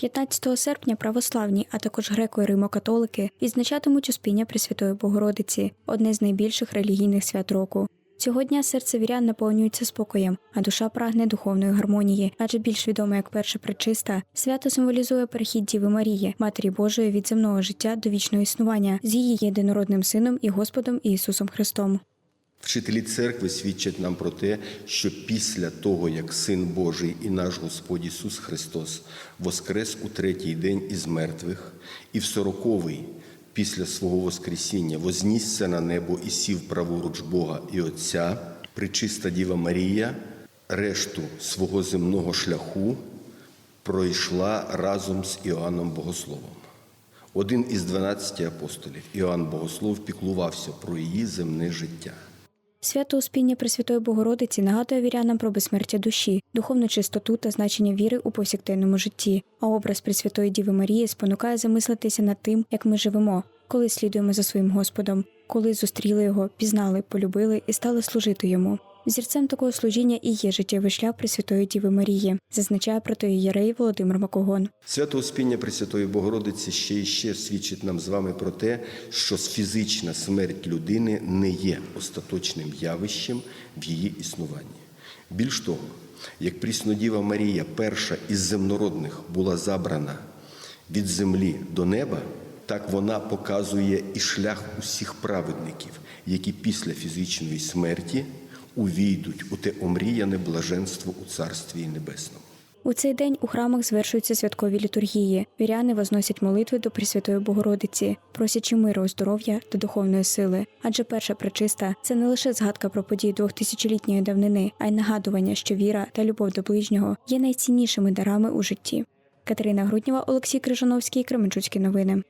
15 серпня православні, а також греко- і римокатолики відзначатимуть Успіння Пресвятої Богородиці, одне з найбільших релігійних свят року. Цього дня серце вірян наповнюється спокоєм, а душа прагне духовної гармонії, адже більш відоме як перша пречиста, свято символізує перехід Діви Марії, Матері Божої від земного життя до вічного існування з її єдинородним сином і Господом Ісусом Христом. Вчителі церкви свідчать нам про те, що після того, як Син Божий і наш Господь Ісус Христос воскрес у третій день із мертвих, і в сороковий після свого Воскресіння вознісся на небо і сів праворуч Бога і Отця, причиста Діва Марія, решту свого земного шляху пройшла разом з Іоанном Богословом. Один із дванадцяти апостолів, Іоанн Богослов, піклувався про її земне життя. Свято Успіння Пресвятої Богородиці нагадує вірянам про безсмертя душі, духовну чистоту та значення віри у повсякденному житті. А образ Пресвятої Діви Марії спонукає замислитися над тим, як ми живемо, коли слідуємо за своїм Господом, коли зустріли його, пізнали, полюбили і стали служити йому. Зірцем такого служіння і є життєвий шлях Пресвятої Діви Марії, зазначає протоієрей Володимир Макогон. Свято Успіння Пресвятої Богородиці ще і ще свідчить нам з вами про те, що фізична смерть людини не є остаточним явищем в її існуванні. Більш того, як Пріснодіва Марія, перша із земнородних, була забрана від землі до неба, так вона показує і шлях усіх праведників, які після фізичної смерті увійдуть у те омріяне блаженство у Царстві Небесному. У цей день у храмах звершуються святкові літургії. Віряни возносять молитви до Пресвятої Богородиці, просячи миру, здоров'я та духовної сили. Адже перша пречиста це не лише згадка про події двохтисячолітньої давнини, а й нагадування, що віра та любов до ближнього є найціннішими дарами у житті. Катерина Груднєва, Олексій Крижановський, Кременчуцькі новини.